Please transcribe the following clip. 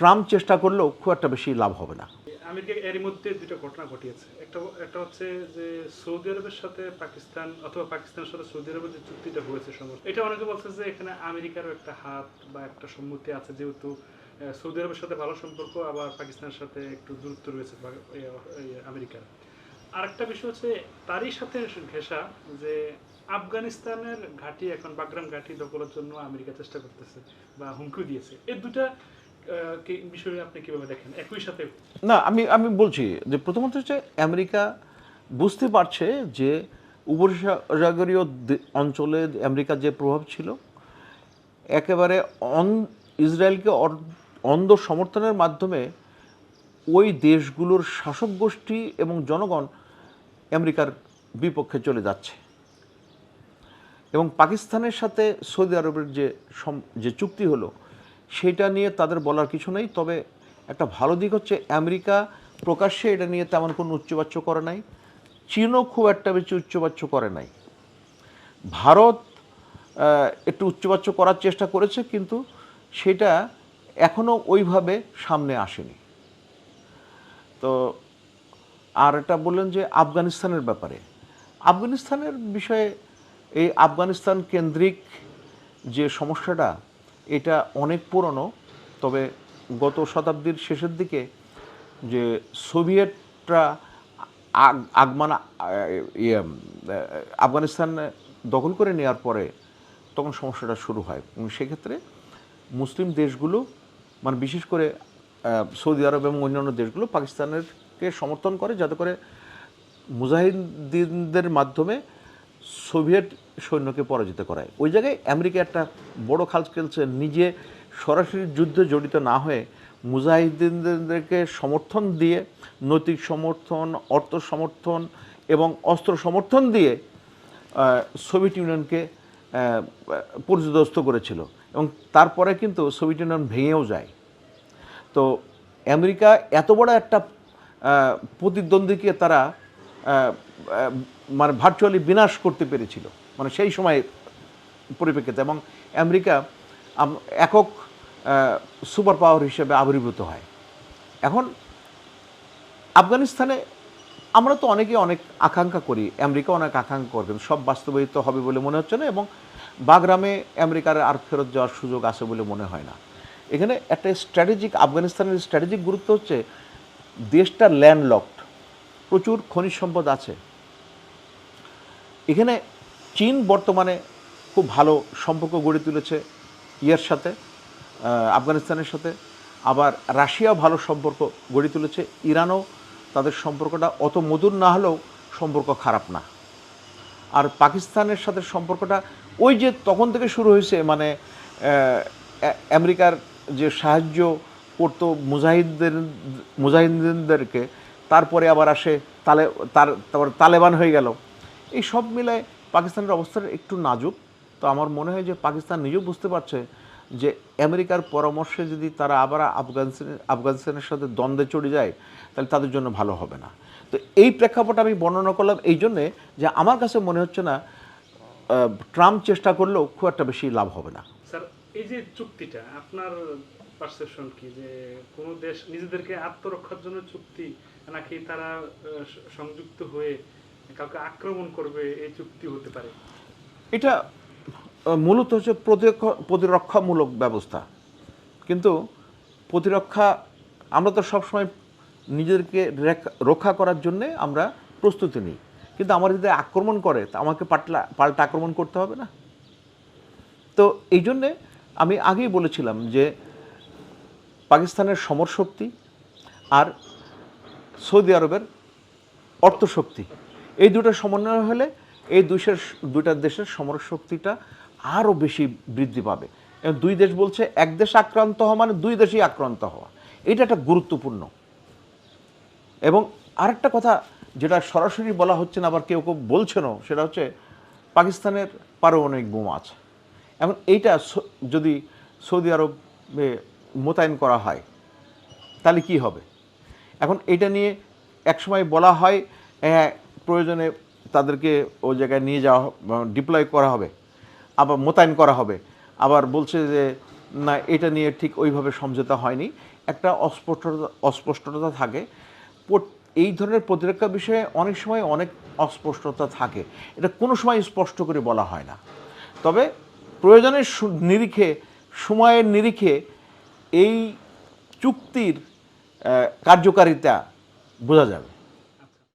Trump চেষ্টা করলেও খুব একটা বেশি লাভ হবে না। আমেরিকা মধ্যে দুটো ঘটনা ঘটিয়েছে। একটা একটা হচ্ছে যে সৌদি আরবের সাথে পাকিস্তান অথবা পাকিস্তানের সাথে সৌদি আরবের যে চুক্তিটা হয়েছে এটা অনেকে বলছে যে এখানে আমেরিকারও একটা হাত বা একটা সম্মতি আছে যেহেতু সৌদি আরবের সাথে ভালো সম্পর্ক, আবার পাকিস্তানের সাথে একটু দূরত্ব রয়েছে আমেরিকার। আরেকটা বিষয় হচ্ছে তারই সাথে ঘেঁষা যে আফগানিস্তানের ঘাঁটি এখন বাগরাম ঘাঁটি দখলের জন্য আমেরিকা চেষ্টা করতেছে বা হুমকি দিয়েছে। এই দুটা না, আমি আমি বলছি যে প্রথমত হচ্ছে আমেরিকা বুঝতে পারছে যে উপসাগরীয় অঞ্চলে আমেরিকার যে প্রভাব ছিল, একেবারে অন, ইসরায়েলকে অন্ধ সমর্থনের মাধ্যমে ওই দেশগুলোর শাসক গোষ্ঠী এবং জনগণ আমেরিকার বিপক্ষে চলে যাচ্ছে। এবং পাকিস্তানের সাথে সৌদি আরবের যে যে চুক্তি হলো সেটা নিয়ে তাদের বলার কিছু নেই। তবে একটা ভালো দিক হচ্ছে আমেরিকা প্রকাশ্যে এটা নিয়ে তেমন কোনো উচ্চবাচ্য করে নাই। চীনও খুব একটা বেশি উচ্চবাচ্য করে নাই। ভারত একটু উচ্চবাচ্য করার চেষ্টা করেছে, কিন্তু সেটা এখনও ওইভাবে সামনে আসেনি। তো আর এটা বললেন যে আফগানিস্তানের ব্যাপারে। আফগানিস্তানের বিষয়ে এই আফগানিস্তান কেন্দ্রিক যে সমস্যাটা এটা অনেক পুরনো, তবে গত শতাব্দীর শেষের দিকে যে সোভিয়েতরা আগ- আগমান ইয়ে আফগানিস্তান দখল করে নেওয়ার পরে তখন সমস্যাটা শুরু হয়। এবং সেক্ষেত্রে মুসলিম দেশগুলো মানে বিশেষ করে সৌদি আরব এবং অন্যান্য দেশগুলো পাকিস্তানেরকে সমর্থন করে, যাতে করে মুজাহিদিনদের মাধ্যমে সোভিয়েত সৈন্যকে পরাজিত করায়। ওই জায়গায় আমেরিকা একটা বড় খাল খেলছে নিজে সরাসরি যুদ্ধে জড়িত না হয়ে মুজাহিদিনদেরকে সমর্থন দিয়ে নৈতিক সমর্থন অর্থ সমর্থন এবং অস্ত্র সমর্থন দিয়ে সোভিয়েত ইউনিয়নকে আহ, পরিদস্ত করেছিল এবং তারপরে কিন্তু সোভিয়েত ইউনিয়ন ভেঙেও যায়। তো আমেরিকা এত বড় একটা প্রতিদ্বন্দ্বীকে তারা মানে ভার্চুয়ালি বিনাশ করতে পেরেছিল। মানে সেই সময় পরিপ্রেক্ষিতে এবং আমেরিকা একক সুপার পাওয়ার হিসেবে আবির্ভূত হয়। এখন আফগানিস্তানে আমরা তো অনেকে অনেক আকাঙ্ক্ষা করি আমেরিকা অনেক আকাঙ্ক্ষা করবেন সব বাস্তবায়িত হবে বলে মনে হচ্ছে না এবং বাগরামে আমেরিকার আর ফেরত যাওয়ার সুযোগ আছে বলে মনে হয় না। এখানে একটা স্ট্র্যাটেজিক আফগানিস্তানের স্ট্র্যাটেজিক গুরুত্ব হচ্ছে দেশটা ল্যান্ডলকড প্রচুর খনিজ সম্পদ আছে। এখানে চীন বর্তমানে খুব ভালো সম্পর্ক গড়ে তুলেছে ইয়ের সাথে আফগানিস্তানের সাথে। আবার রাশিয়াও ভালো সম্পর্ক গড়ে তুলেছে, ইরানও তাদের সম্পর্কটা অত মধুর না হলেও সম্পর্ক খারাপ না। আর পাকিস্তানের সাথে সম্পর্কটা ওই যে তখন থেকে শুরু হয়েছে মানে আমেরিকার যে সাহায্য করতো মুজাহিদদের, মুজাহিদিনদেরকে, তারপরে আবার আসে তালে তার তারপর তালেবান হয়ে গেল। এই সব মিলায় পাকিস্তানের অবস্থাটা একটু নাজুক। তো আমার মনে হয় যে পাকিস্তান নিজেও বুঝতে পারছে যে আমেরিকার পরামর্শে যদি তারা আবার আফগানিস্তানের আফগানিস্তানের সাথে দ্বন্দ্বে চড়ে যায়, তাহলে তাদের জন্য ভালো হবে না। তো এই প্রেক্ষাপট আমি বর্ণনা করলাম এই জন্যে যে আমার কাছে মনে হচ্ছে না ট্রাম্প চেষ্টা করলেও খুব একটা বেশি লাভ হবে না। স্যার, এই যে চুক্তিটা, আপনার পারসেপশন কি যে কোনো দেশ নিজেদেরকে আত্মরক্ষার জন্য চুক্তি নাকি তারা সংযুক্ত হয়ে কাউকে আক্রমণ করবে এই চুক্তি হতে পারে। এটা মূলত হচ্ছে প্রতিরক্ষা, প্রতিরক্ষামূলক ব্যবস্থা। কিন্তু প্রতিরক্ষা, আমরা তো সবসময় নিজেদেরকে রক্ষা করার জন্যে আমরা প্রস্তুতি নিই। কিন্তু আমার যদি আক্রমণ করে, তা আমাকে পাল্টা পাল্টা আক্রমণ করতে হবে না? তো এই জন্যে আমি আগেই বলেছিলাম যে পাকিস্তানের সমর শক্তি আর সৌদি আরবের অর্থশক্তি এই দুটো সমন্বয় হলে এই দুশের দুইটা দেশের সমর শক্তিটা আরও বেশি বৃদ্ধি পাবে। এবং দুই দেশ বলছে এক দেশ আক্রান্ত হওয়া মানে দুই দেশই আক্রান্ত হওয়া। এটা একটা গুরুত্বপূর্ণ। এবং আরেকটা কথা যেটা সরাসরি বলা হচ্ছে না, আবার কেউ কেউ বলছেনও, সেটা হচ্ছে পাকিস্তানের পারমাণবিক বোমা আছে। এখন এইটা যদি সৌদি আরবে মোতায়েন করা হয়, তাহলে কি হবে? এখন এটা নিয়ে একসময় বলা হ্যাঁ প্রয়োজনে তাদেরকে ওই জায়গায় নিয়ে যাওয়া ডিপ্লয় করা হবে, আবার মোতায়েন করা হবে। আবার বলছে যে, না, এটা নিয়ে ঠিক ওইভাবে সমঝোতা হয়নি। একটা অস্পষ্টতা অস্পষ্টতা থাকে। এই ধরনের প্রতিরক্ষা বিষয়ে অনেক সময় অনেক অস্পষ্টতা থাকে। এটা কোনো সময় স্পষ্ট করে বলা হয় না। তবে প্রয়োজনের নিরিখে, সময়ের নিরিখে এই চুক্তির কার্যকারিতা বোঝা যাবে।